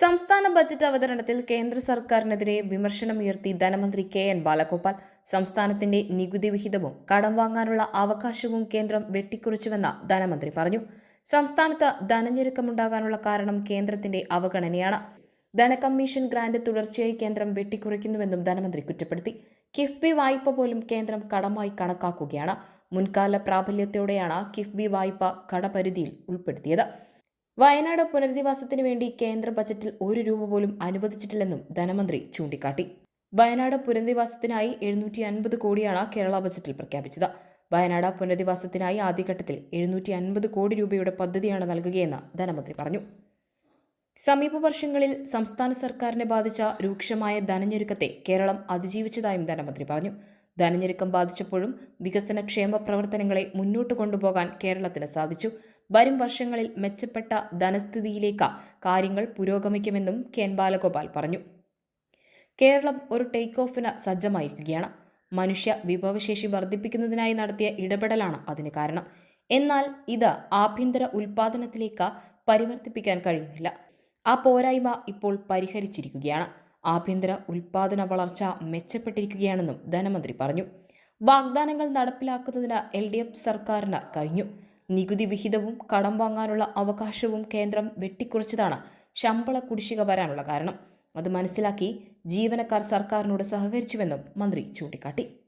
സംസ്ഥാന ബജറ്റ് അവതരണത്തിൽ കേന്ദ്ര സർക്കാരിനെതിരെ വിമർശനമുയർത്തി ധനമന്ത്രി കെ എൻ ബാലഗോപാൽ. സംസ്ഥാനത്തിന്റെ നികുതി വിഹിതവും കടം വാങ്ങാനുള്ള അവകാശവും കേന്ദ്രം വെട്ടിക്കുറിച്ചുവെന്ന് ധനമന്ത്രി പറഞ്ഞു. സംസ്ഥാനത്ത് ധനഞ്ഞെരുക്കമുണ്ടാകാനുള്ള കാരണം കേന്ദ്രത്തിന്റെ അവഗണനയാണ്. ധനകമ്മീഷൻ ഗ്രാന്റ് തുടർച്ചയായി കേന്ദ്രം വെട്ടിക്കുറയ്ക്കുന്നുവെന്നും ധനമന്ത്രി കുറ്റപ്പെടുത്തി. കിഫ്ബി വായ്പ പോലും കേന്ദ്രം കടമായി കണക്കാക്കുകയാണ്. മുൻകാല പ്രാബല്യത്തോടെയാണ് കിഫ്ബി വായ്പ കടപരിധിയിൽ ഉൾപ്പെടുത്തിയത്. വയനാട് പുനരധിവാസത്തിനു വേണ്ടി കേന്ദ്ര ബജറ്റിൽ ഒരു രൂപ പോലും അനുവദിച്ചിട്ടില്ലെന്നും ധനമന്ത്രി ചൂണ്ടിക്കാട്ടി. വയനാട് പുനരധിവാസത്തിനായി എഴുന്നൂറ്റി അൻപത് കോടിയാണ് കേരള ബജറ്റിൽ പ്രഖ്യാപിച്ചത്. വയനാട് പുനരധിവാസത്തിനായി ആദ്യഘട്ടത്തിൽ എഴുന്നൂറ്റി അൻപത് കോടി രൂപയുടെ പദ്ധതിയാണ് നൽകുകയെന്ന് ധനമന്ത്രി പറഞ്ഞു. സമീപ വർഷങ്ങളിൽ സംസ്ഥാന സർക്കാരിനെ ബാധിച്ച രൂക്ഷമായ ധനഞ്ഞെരുക്കത്തെ കേരളം അതിജീവിച്ചതായും ധനമന്ത്രി പറഞ്ഞു. ധനഞ്ഞെരുക്കം ബാധിച്ചപ്പോഴും വികസന ക്ഷേമ പ്രവർത്തനങ്ങളെ മുന്നോട്ട് കൊണ്ടുപോകാൻ കേരളത്തിന് സാധിച്ചു. വരും വർഷങ്ങളിൽ മെച്ചപ്പെട്ട ധനസ്ഥിതിയിലേക്ക് കാര്യങ്ങൾ പുരോഗമിക്കുമെന്നും കെൻ ബാലഗോപാൽ പറഞ്ഞു. കേരളം ഒരു ടേക്ക് ഓഫിന് സജ്ജമായിരിക്കുകയാണ്. മനുഷ്യ വിഭവശേഷി വർദ്ധിപ്പിക്കുന്നതിനായി നടത്തിയ ഇടപെടലാണ് അതിന് കാരണം. എന്നാൽ ഇത് ആഭ്യന്തര ഉൽപാദനത്തിലേക്ക് പരിവർത്തിപ്പിക്കാൻ കഴിയുന്നില്ല. ആ പോരായ്മ ഇപ്പോൾ പരിഹരിച്ചിരിക്കുകയാണ്. ആഭ്യന്തര ഉൽപാദന വളർച്ച മെച്ചപ്പെട്ടിരിക്കുകയാണെന്നും ധനമന്ത്രി പറഞ്ഞു. വാഗ്ദാനങ്ങൾ നടപ്പിലാക്കുന്നതിന് എൽ ഡി എഫ് സർക്കാരിന് കഴിഞ്ഞു. നികുതി വിഹിതവും കടം വാങ്ങാനുള്ള അവകാശവും കേന്ദ്രം വെട്ടിക്കുറച്ചതാണ്. ശമ്പള കുടിശ്ശിക വരാനുള്ള കാരണം. അത് മനസ്സിലാക്കി ജീവനക്കാർ സർക്കാരിനോട് സഹകരിച്ചുവെന്നും മന്ത്രി ചൂണ്ടിക്കാട്ടി.